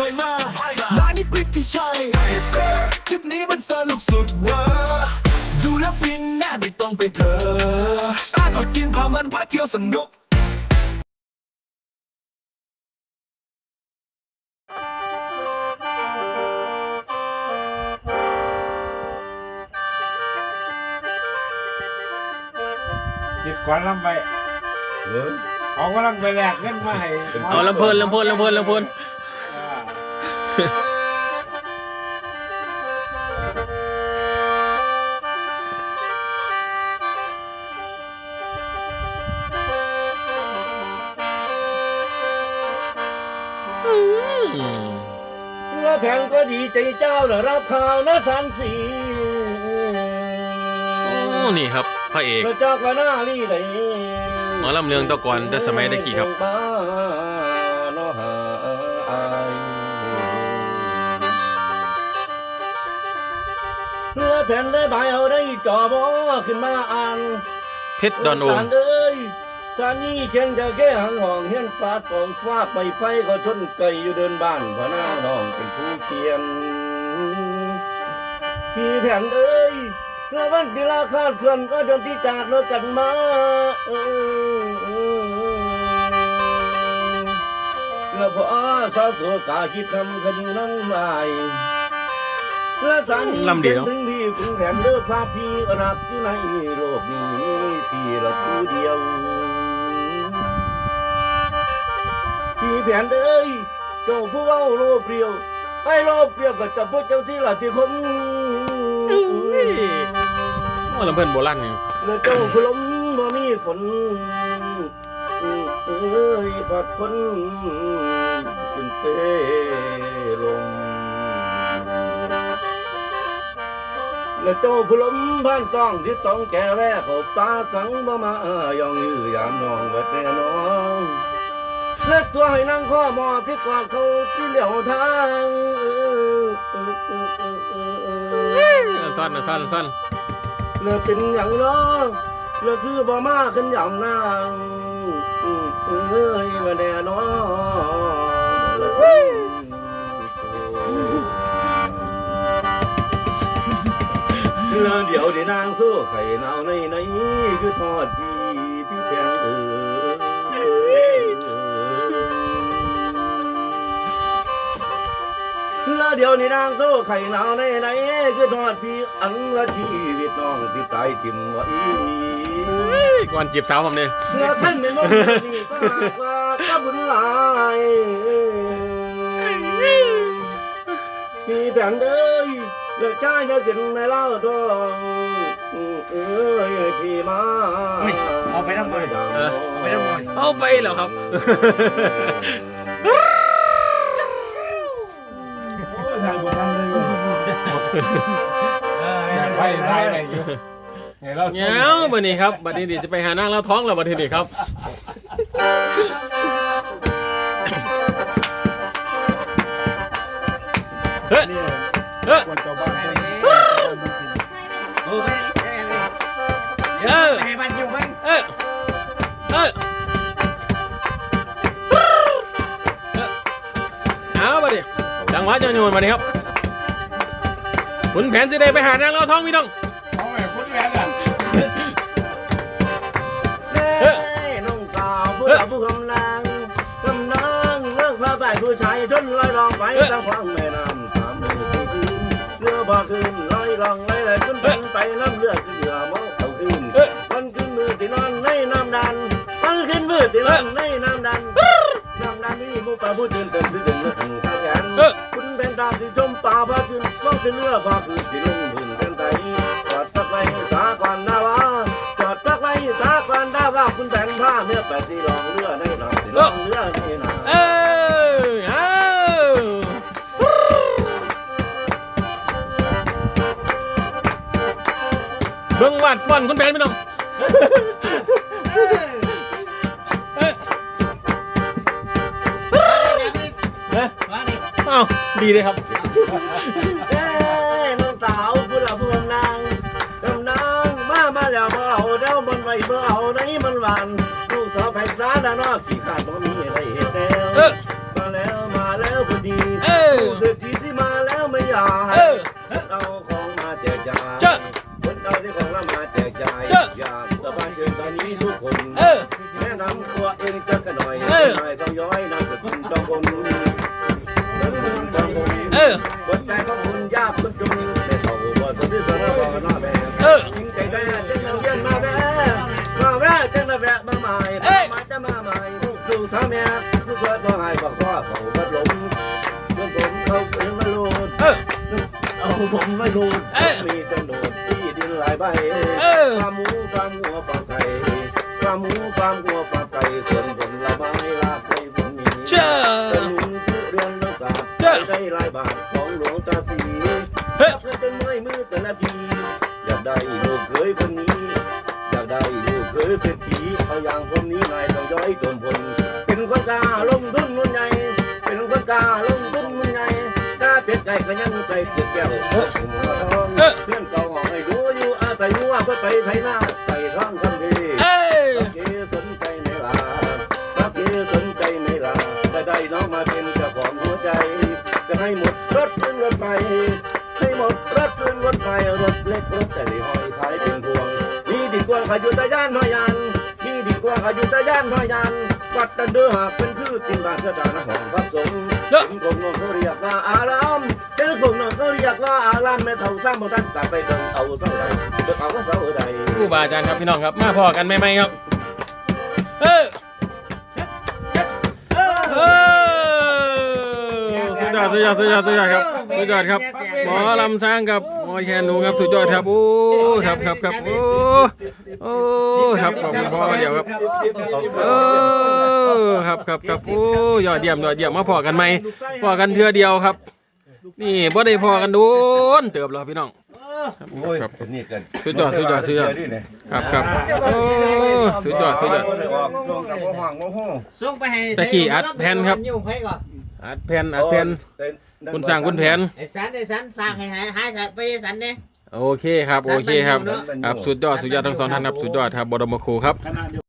เคยมาร้านนี้พริกที่ใช่คลิปนี้มันสนุกสุดเวอร์ดูแล้วฟินแน่ไม่ต้องไปเถอะตาก็กินพามันพาเที่ยวสนุกจิตก่อนลำไปเอากำลังไปแลกเงินมาให้เอาลำเพลินลำเพลินลำเพลินลำเพลิน เมื่อแผงก็ดีใจเจ้าได้รับข่าวนะสันสีโอ้นี่ครับพระเอกพระเจ้าก็หน้าลี่ได้หมอลำเลืองตะกอนแต่สมัยตะกี้ครับ เมื่อแผ่นได้ใบเอาได้จอบอขึ้นมาอ่านเพชรดอนโองสารเอ้ยสารนี้เขียนจะแก้หังห้องเฮียนฟ้ากองฟ้าไปไฟก็ชนไก่อยู่เดินบ้านพระนางน้องเป็นผู้เขียนพี่แผ่นเอ้ยเมื่อวันที่ลาคาดเคลื่อนก็เดินที่จากรถกันมาเออเมื่อพอสาวสัวกาคิดทำคดีน้ำลาย และสารนี้ลำเดียวถึงพี่คงแผ่นเด้อพาพี่รักที่ในโลกนี้มีพี่ละผู้เดียว พี่แผ่นเอ้ยเจ้าผู้เว้าโลภเปรียวไอ้โลภเปรียวก็จะพวกเจ้าที่ละที่คมโอ้ลำเพลินโบราณนี่แล้วเจ้าผู้ล้มบ่มีฝนเอ้ยผัดคนขึ้นเตลม แล้วเจ้าผุล้มบ้านต้องที่ต้องแก่แว่ขาตาสังบ่มายองยือยามนองวัดแน่นอนและตัวให้นางข้อหมอที่กอดเขาที่เหลียวทางสั้นนะสั้นสั้นเลือเป็นอย่างน้อเลือคือบ่มาขึ้นยำนางอืมเอ้ยมาแน่นอเลือเดี๋ยวดีนางสู้ไข่หนาวในในคือทอดพี่พี่แพงเออแล้วเดี๋ยวนี้นางสู้ไข่หนาวในในคือทอดพี่อันละชีวิตน้องที่ตายทิมไว้ก่อนจีบสาวผมเนี่ยเสือท่านเป็นมนนี่ก็หากว่าก็บุญหลายพี่แผ่นเอ้ย เลือกใจเลือกกินไม่เล่าทองเอ้ยพี่มาเอาไปทำไมเอาไปทำไมเอาไปแล้วครับอยากไปไทยไปอยู่ให้เราเงี้ยวบัดนี้ครับบัดนี้เดี๋ยวจะไปหานางแล้วท้องแล้วบัดนี้ครับเฮ้ย เฮ้ยเออให้มันอยู่มันเออเออเอาบัดนี้จังหวะจะโยนบัดนี้ครับขุนแผนสิได้ไปหานางแล้วท้องพี่น้องเขาไอ้คนแหวนอะเฮ้ยน้องสาวผู้สาวผู้กำลังกำลังเลิกพาไปผู้ชายจนลอยรองไปตามฟังแม่นามเดือนที่คืน เรือบ่คืนลอยรองไหลไหลขึ้นเป็นไปน้ำเลือดเหยื่อมองเอาคืนมันขึ้นมือที่นอนในน้ำดันมันขึ้นมือที่นอนในน้ำดันน้ำดันนี่ผู้ป่าผู้ตื่นเต้นที่เด่นเลือดข้าแขนคุณเป็นตามที่ชมป่าพาขึ้นฟ้องขึ้นเรือพาขึ้นที่ลงพื้นเป็นไตจอดสักไว้สาก่อนนาวาจอดสักไว้สาก่อนดาวาคุณแผนผ้าเมื่อแปดที่ลองเรือในน้ำที่ลองเรือในน้ำ วาดฟอนคุณแพนพี่น้องเอ้ยมาดิเอ้าดีเลยครับ เอ้ยน้องสาวผู้หลับผู้กำลังกำลังมามาแล้วเบเอาเด้าบนไว้เบเอาในมันหวานลูกสาวไพศาลนะเนอขี้ขาดบ่มีอะไรเห็นแล้วมาแล้วมาแล้วพอดีผู้เศรษฐีที่มาแล้วไม่อยากเอาของมาแจกจ่ายจ ที่ของเรามาแจกจ่ายเจ้าอยากสบายเชิญตอนนี้ทุกคนเออ แนะนำตัวเองจักกันหน่อยเออนายต้องย้อยนามสกุลจอมพลนามสกุลจอมพลเออ คนใจของคุณยากคนจนแต่เขาบอกคนที่สารบอกกันหน้าแม่เออยิงใจแท้จังเราเย็นมาแม่มาแม่จังเราแวะมาใหม่เอ้ย มาจะมาใหม่ดูสามแม่ผู้เกิดบ่หายบอกว่าเขาบัดหลงเมื่อผมเขาเองมาโลด เออ เอาผมไม่รู้เอ้ ใบเออฟาร์มหมูฟาร์มหัวฟาร์มไก่ฟาร์มหมูฟาร์มหัวฟาร์มไก่สวนผลไม้ลากไก่ผมมีเจ้าตะลุงทุเรียนน้ำตาเจ้าได้หลายบาทของหลวงตาสีเฮ้ยเพื่อเป็นเมื่อยมือแต่ละทีอยากได้ลูกเคยคนนี้ อยากได้ลูกเคยเศรษฐีเอาอย่างคนนี้นายต้องย้อยจมพลเป็นคนกล้าลงทุนมุ่นใหญ่เป็นคนกล้าลงทุนมุ่นใหญ่กล้าเป็ดไก่ก็ยังใส่เกลือแก้วเออผมขอร้องเออเพื่อนเก่า เพื่อไปไถนาใส่ท้องคำพีเอ้ยรักเกสนใจไหมล่ะรักเกสนใจไหมล่ะจะได้น้องมาเป็นเจ้าของหัวใจจะให้หมดรถขึ้นรถไฟให้หมดรถขึ้นรถไฟรถเล็กรถแต่ละหอยขายเป็นพวงนี่ดีกว่าขยุตยานหอยยันนี่ดีกว่าขยุตยานหอยยันวัดตันเดือหากเป็นคือตินบ้านเสดานหองพักสงฆ์เลิกเป็นคนนองเขาเรียกว่าอารามเป็นคนน องเขากว่าอารามแม่เท่าสร้างบ่ทันกลับไปเบิ่งเอาเท่าใดเบิ่งเอาก็เท่าใดครูบาอาจารย์ครับพี่น้องครับมาพอกันใหม่ๆครับเออเออสุดยอดสุดยอดสุดยอดสุดยอดครับสุดยอดครับหมอลำสร้างกับหมอแคนหนูครับสุดยอดครับโอ้ครับครับครับโอ้โอ้ครับขอบคุณพ่อเดียวครับเออครับครับครับโอ้ยอดเยี่ยมยอดเยี่ยมมาพอกันไหมพอกันเทื่อเดียวครับ นี่บ่ได้พอกันโดนเติบแล้วพี่น้อง โอ้ยครับ นี่กันสุดยอดสุดยอดสุดยอดครับครับโอ้สุดยอดสุดยอดส่งไปให้ตะกี้อัดแผ่นครับ ยุ่งไปก่อนอัดแผ่นอัดแผ่นคุณสร้างคุณแผน ไอ้สันไอ้สันฝากให้หายหายสันไปไอ้สันเนี่ย โอเคครับ โอเคครับครับสุดยอดสุดยอดทั้งสองท่านครับสุดยอดครับบรมครูครับขณะเดียว